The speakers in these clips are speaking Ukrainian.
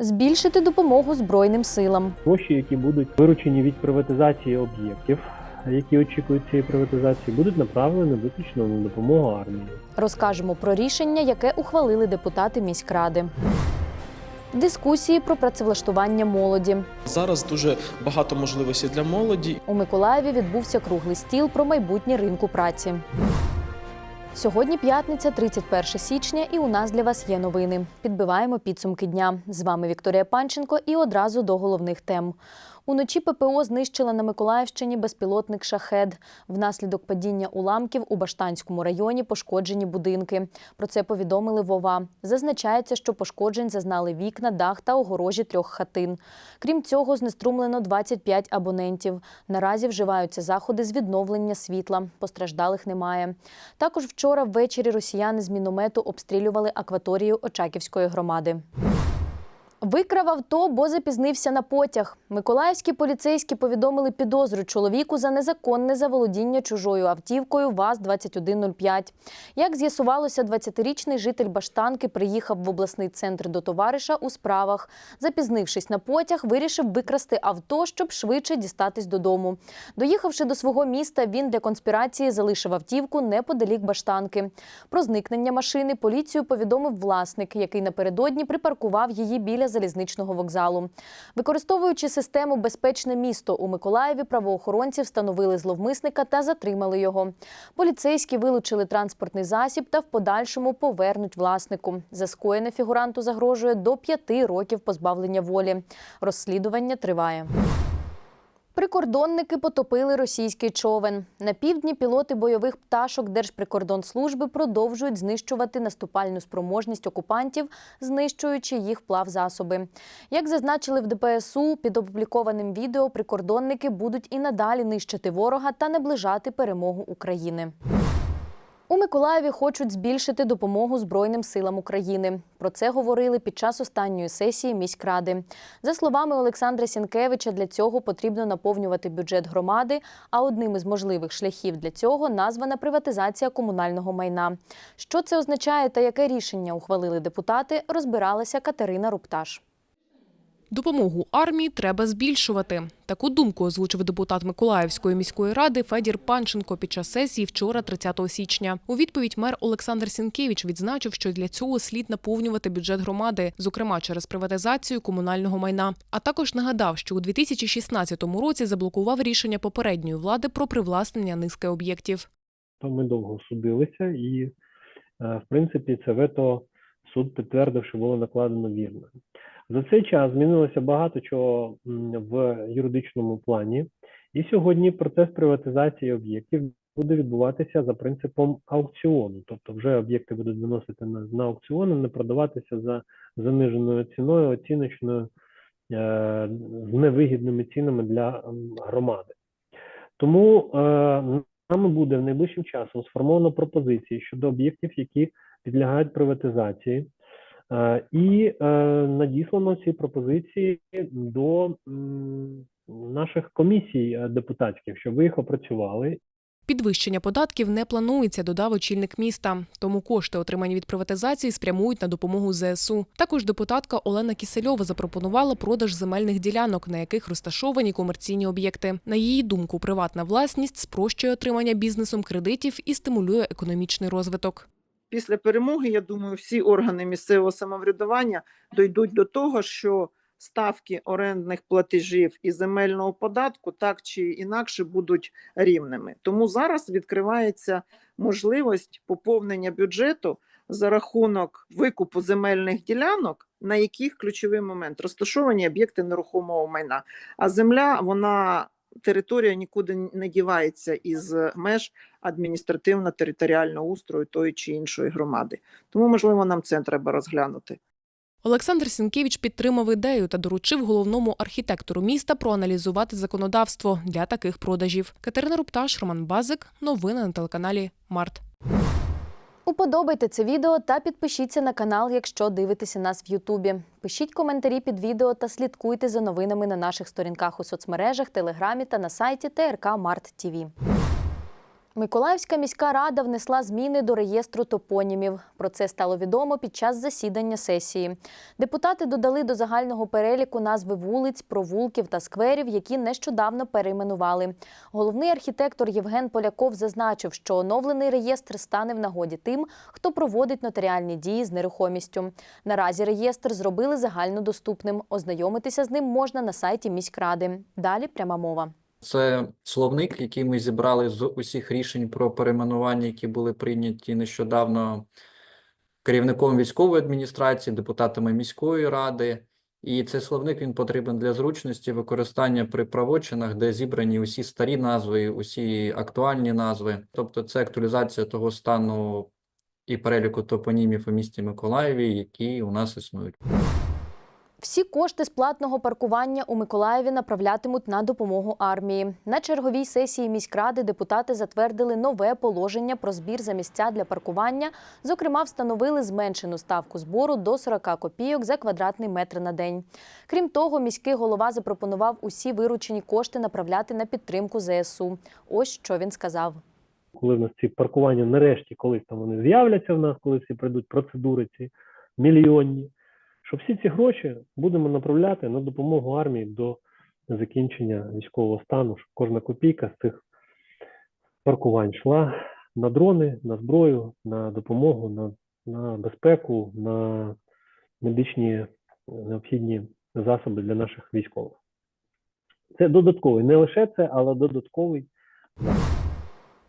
Збільшити допомогу Збройним силам. Гроші, які будуть виручені від приватизації об'єктів, які очікують цієї приватизації, будуть направлені виключно на допомогу армії. Розкажемо про рішення, яке ухвалили депутати міськради. Дискусії про працевлаштування молоді. Зараз дуже багато можливостей для молоді. У Миколаєві відбувся круглий стіл про майбутнє ринку праці. Сьогодні п'ятниця, 31 січня, і у нас для вас є новини. Підбиваємо підсумки дня. З вами Вікторія Панченко і одразу до головних тем. Уночі ППО знищила на Миколаївщині безпілотник шахед. Внаслідок падіння уламків у Баштанському районі пошкоджені будинки. Про це повідомили Вова. Зазначається, що пошкоджень зазнали вікна, дах та огорожі трьох хатин. Крім цього, знеструмлено 25 абонентів. Наразі вживаються заходи з відновлення світла. Постраждалих немає. Також вчора ввечері росіяни з міномету обстрілювали акваторію Очаківської громади. Викрав авто, бо запізнився на потяг. Миколаївські поліцейські повідомили підозру чоловіку за незаконне заволодіння чужою автівкою ВАЗ-2105. Як з'ясувалося, 20-річний житель Баштанки приїхав в обласний центр до товариша у справах. Запізнившись на потяг, вирішив викрасти авто, щоб швидше дістатись додому. Доїхавши до свого міста, він для конспірації залишив автівку неподалік Баштанки. Про зникнення машини поліцію повідомив власник, який напередодні припаркував її біля залізничного вокзалу. Використовуючи систему Безпечне місто у Миколаєві, правоохоронці встановили зловмисника та затримали його. Поліцейські вилучили транспортний засіб та в подальшому повернуть власнику. За скоєне фігуранту загрожує до п'яти років позбавлення волі. Розслідування триває. Прикордонники потопили російський човен. На півдні пілоти бойових пташок Держприкордонслужби продовжують знищувати наступальну спроможність окупантів, знищуючи їх плавзасоби. Як зазначили в ДПСУ, під опублікованим відео прикордонники будуть і надалі нищити ворога та наближати перемогу України. У Миколаєві хочуть збільшити допомогу Збройним силам України. Про це говорили під час останньої сесії міськради. За словами Олександра Сінкевича, для цього потрібно наповнювати бюджет громади. А одним із можливих шляхів для цього названа приватизація комунального майна. Що це означає та яке рішення ухвалили депутати, розбиралася Катерина Рупташ. Допомогу армії треба збільшувати. Таку думку озвучив депутат Миколаївської міської ради Федір Панченко під час сесії вчора, 30 січня. У відповідь мер Олександр Сінкевич відзначив, що для цього слід наповнювати бюджет громади, зокрема через приватизацію комунального майна. А також нагадав, що у 2016 році заблокував рішення попередньої влади про привласнення низки об'єктів. То ми довго судилися, і е, в принципі це вето суд підтвердив, що було накладено вірно. За цей час змінилося багато чого в юридичному плані, і сьогодні процес приватизації об'єктів буде відбуватися за принципом аукціону. Тобто, вже об'єкти будуть виносити на, на аукціон, а не продаватися за заниженою ціною, оціночною е, з невигідними цінами для громади. Тому е, нами буде в найближчим часом сформовано пропозиції щодо об'єктів, які підлягають приватизації. Е, І е, надіслано ці пропозиції до наших комісій е, депутатських, щоб ви їх опрацювали Підвищення податків не планується, додав очільник міста. Тому кошти, отримані від приватизації, спрямують на допомогу ЗСУ. Також депутатка Олена Кісельова запропонувала продаж земельних ділянок, на яких розташовані комерційні об'єкти. На її думку, приватна власність спрощує отримання бізнесом кредитів і стимулює економічний розвиток. Після перемоги, я думаю, всі органи місцевого самоврядування дійдуть до того, що ставки орендних платежів і земельного податку так чи інакше будуть рівними. Тому зараз відкривається можливість поповнення бюджету за рахунок викупу земельних ділянок, на яких ключовий момент розташовані об'єкти нерухомого майна. А земля вона територія нікуди не дівається із меж адміністративно-територіального устрою тої чи іншої громади. Тому, можливо, нам це треба розглянути. Олександр Сінкевич підтримав ідею та доручив головному архітектору міста проаналізувати законодавство для таких продажів. Катерина Рупташ, Роман Базик. Новини на телеканалі Март. Уподобайте це відео та підпишіться на канал, якщо дивитеся нас в Ютубі. Пишіть коментарі під відео та слідкуйте за новинами на наших сторінках у соцмережах, телеграмі та на сайті ТРК Март ТІВІ. Миколаївська міська рада внесла зміни до реєстру топонімів. Про це стало відомо під час засідання сесії. Депутати додали до загального переліку назви вулиць, провулків та скверів, які нещодавно перейменували. Головний архітектор Євген Поляков зазначив, що оновлений реєстр стане в нагоді тим, хто проводить нотаріальні дії з нерухомістю. Наразі реєстр зробили загальнодоступним. Ознайомитися з ним можна на сайті міськради. Далі пряма мова. Це словник, який ми зібрали з усіх рішень про перейменування, які були прийняті нещодавно керівником військової адміністрації, депутатами міської ради. І цей словник він потрібен для зручності використання при правочинах, де зібрані усі старі назви, усі актуальні назви. Тобто це актуалізація того стану і переліку топонімів у місті Миколаєві, які у нас існують. Всі кошти з платного паркування у Миколаєві направлятимуть на допомогу армії. На черговій сесії міськради депутати затвердили нове положення про збір за місця для паркування. Зокрема, встановили зменшену ставку збору до 40 копійок за квадратний метр на день. Крім того, міський голова запропонував усі виручені кошти направляти на підтримку ЗСУ. Ось що він сказав. Коли в нас ці паркування нарешті колись там вони з'являться в нас, коли всі прийдуть процедури ці мільйонні, що всі ці гроші будемо направляти на допомогу армії до закінчення військового стану, щоб кожна копійка з цих паркувань йшла на дрони, на зброю, на допомогу, на, на безпеку, на медичні е, необхідні засоби для наших військових. Це додатковий, не лише це, але додатковий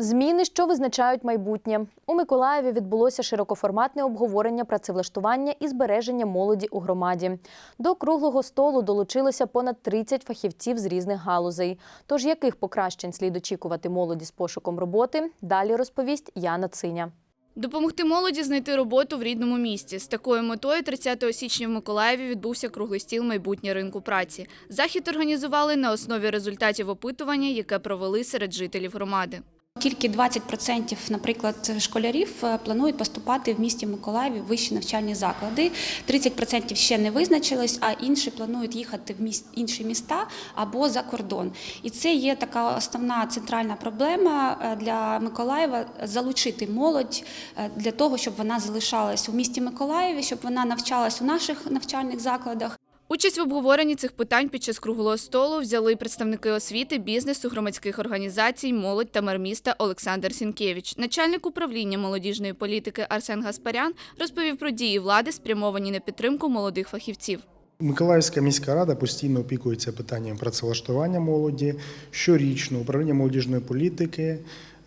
Зміни, що визначають майбутнє. У Миколаєві відбулося широкоформатне обговорення працевлаштування і збереження молоді у громаді. До круглого столу долучилося понад 30 фахівців з різних галузей. Тож яких покращень слід очікувати молоді з пошуком роботи, далі розповість Яна Циня. Допомогти молоді знайти роботу в рідному місті. З такою метою 30 січня в Миколаєві відбувся круглий стіл майбутнє ринку праці. Захід організували на основі результатів опитування, яке провели серед жителів громади. Тільки 20%, наприклад, школярів е, планують поступати в місті Миколаєві в вищі навчальні заклади. 30% ще не визначились, а інші планують їхати в міс- інші міста або за кордон. І це є така основна центральна проблема е, для Миколаєва залучити молодь е, для того, щоб вона залишалась у місті Миколаєві, щоб вона навчалась у наших навчальних закладах. Участь в обговоренні цих питань під час круглого столу взяли представники освіти, бізнесу, громадських організацій, молодь та мер міста Олександр Сінкевич. Начальник управління молодіжної політики Арсен Гаспарян розповів про дії влади, спрямовані на підтримку молодих фахівців. Миколаївська міська рада постійно опікується питанням працевлаштування молоді. Щорічно управління молодіжної політики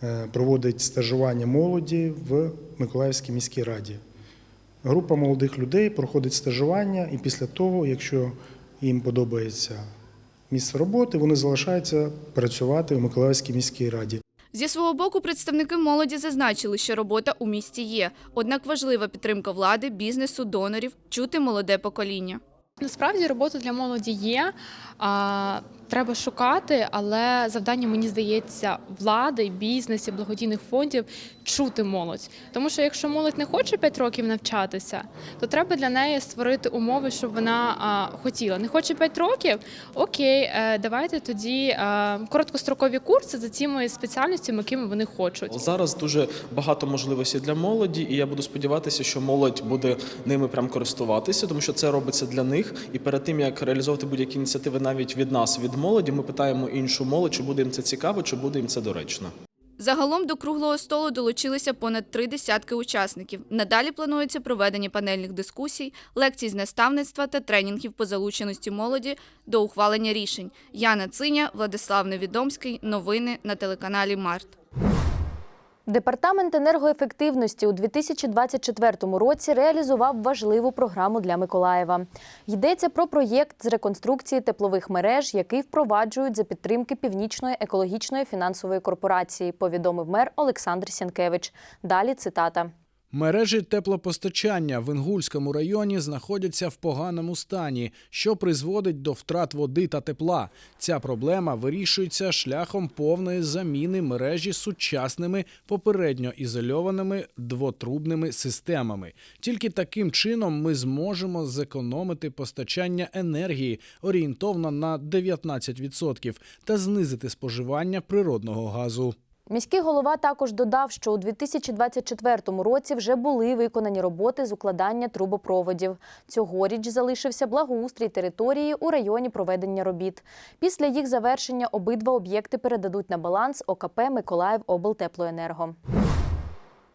е, проводить стажування молоді в Миколаївській міській раді. Група молодих людей проходить стажування, і після того, якщо їм подобається місце роботи, вони залишаються працювати в Миколаївській міській раді. Зі свого боку, представники молоді зазначили, що робота у місті є. Однак важлива підтримка влади, бізнесу, донорів, чути молоде покоління. Насправді робота для молоді є. А, треба шукати, але завдання, мені здається, влади, бізнесу, благодійних фондів чути молодь. Тому що якщо молодь не хоче 5 років навчатися, то треба для неї створити умови, щоб вона а, хотіла. Не хоче 5 років? Окей, е, давайте тоді е, короткострокові курси за тими спеціальностями, якими вони хочуть. Зараз дуже багато можливостей для молоді, і я буду сподіватися, що молодь буде ними прям користуватися, тому що це робиться для них. І перед тим як реалізовувати будь-які ініціативи навіть від нас, від молоді, ми питаємо іншу молодь, чи буде їм це цікаво, чи буде їм це доречно. Загалом до круглого столу долучилися понад три десятки учасників. Надалі планується проведення панельних дискусій, лекцій з наставництва та тренінгів по залученості молоді до ухвалення рішень. Яна Циня, Владислав Невідомський. Новини на телеканалі Март. Департамент енергоефективності у 2024 році реалізував важливу програму для Миколаєва. Йдеться про проєкт з реконструкції теплових мереж, який впроваджують за підтримки Північної екологічної фінансової корпорації, повідомив мер Олександр Сянкевич. Далі цитата. Мережі теплопостачання в Інгульському районі знаходяться в поганому стані, що призводить до втрат води та тепла. Ця проблема вирішується шляхом повної заміни мережі сучасними попередньо ізольованими двотрубними системами. Тільки таким чином ми зможемо зекономити постачання енергії орієнтовно на 19% та знизити споживання природного газу. Міський голова також додав, що у 2024 році вже були виконані роботи з укладання трубопроводів. Цьогоріч залишився благоустрій території у районі проведення робіт. Після їх завершення обидва об'єкти передадуть на баланс ОКП Миколаїв облтеплоенерго.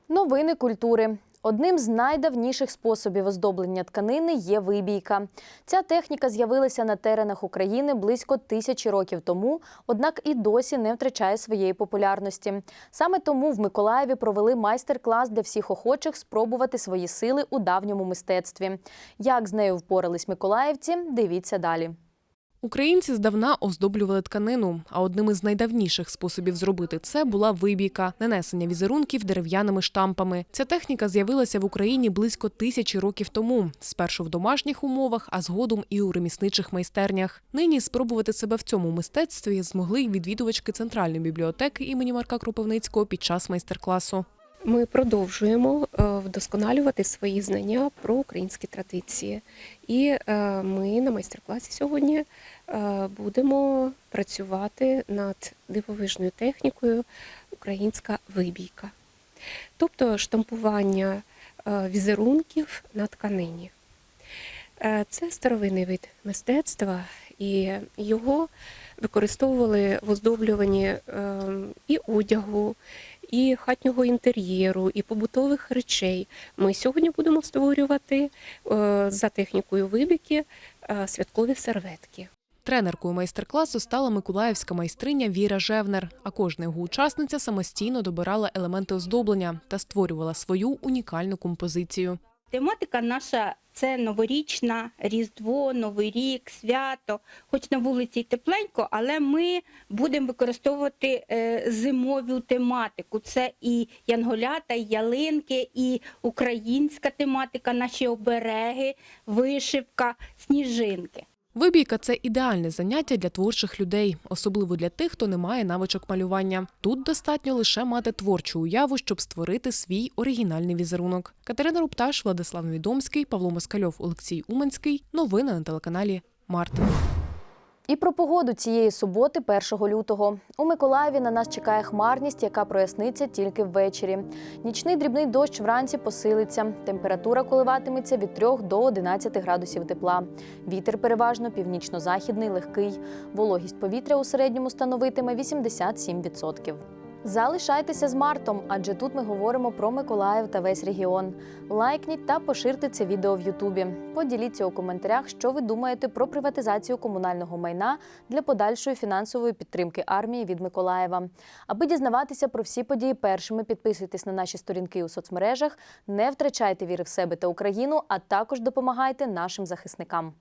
Новини культури. Одним з найдавніших способів оздоблення тканини є вибійка. Ця техніка з'явилася на теренах України близько тисячі років тому, однак і досі не втрачає своєї популярності. Саме тому в Миколаєві провели майстер-клас для всіх охочих спробувати свої сили у давньому мистецтві. Як з нею впорались миколаївці, дивіться далі. Українці здавна оздоблювали тканину, а одним із найдавніших способів зробити це була вибійка, нанесення візерунків дерев'яними штампами. Ця техніка з'явилася в Україні близько тисячі років тому, спершу в домашніх умовах, а згодом і у ремісничих майстернях. Нині спробувати себе в цьому мистецтві змогли й відвідувачки центральної бібліотеки імені Марка Кропивницького під час майстер-класу. Ми продовжуємо е, вдосконалювати свої знання про українські традиції. І е, ми на майстер-класі сьогодні е, будемо працювати над дивовижною технікою українська вибійка, тобто штампування візерунків на тканині. Це старовинний вид мистецтва, і його використовували в оздоблюванні е, і одягу, і хатнього інтер'єру, і побутових речей. Ми сьогодні будемо створювати е, за технікою вибіки е, святкові серветки. Тренеркою майстер-класу стала миколаївська майстриня Віра Жевнер. А кожна його учасниця самостійно добирала елементи оздоблення та створювала свою унікальну композицію. Тематика наша це новорічна, Різдво, Новий рік, свято. Хоч на вулиці й тепленько, але ми будемо використовувати е, зимову тематику. Це і янголята, і ялинки, і українська тематика, наші обереги, вишивка, сніжинки. Вибійка це ідеальне заняття для творчих людей, особливо для тих, хто не має навичок малювання. Тут достатньо лише мати творчу уяву, щоб створити свій оригінальний візерунок. Катерина Рупташ, Владислав Невідомський, Павло Москальов, Олексій Уманський. Новини на телеканалі Март. І про погоду цієї суботи, 1 лютого. У Миколаєві на нас чекає хмарність, яка проясниться тільки ввечері. Нічний дрібний дощ вранці посилиться. Температура коливатиметься від 3 до 11 градусів тепла. Вітер переважно північно-західний, легкий. Вологість повітря у середньому становитиме 87%. Залишайтеся з Мартом, адже тут ми говоримо про Миколаїв та весь регіон. Лайкніть та поширте це відео в Ютубі. Поділіться у коментарях, що ви думаєте про приватизацію комунального майна для подальшої фінансової підтримки армії від Миколаєва. Аби дізнаватися про всі події першими, підписуйтесь на наші сторінки у соцмережах, не втрачайте віри в себе та Україну, а також допомагайте нашим захисникам.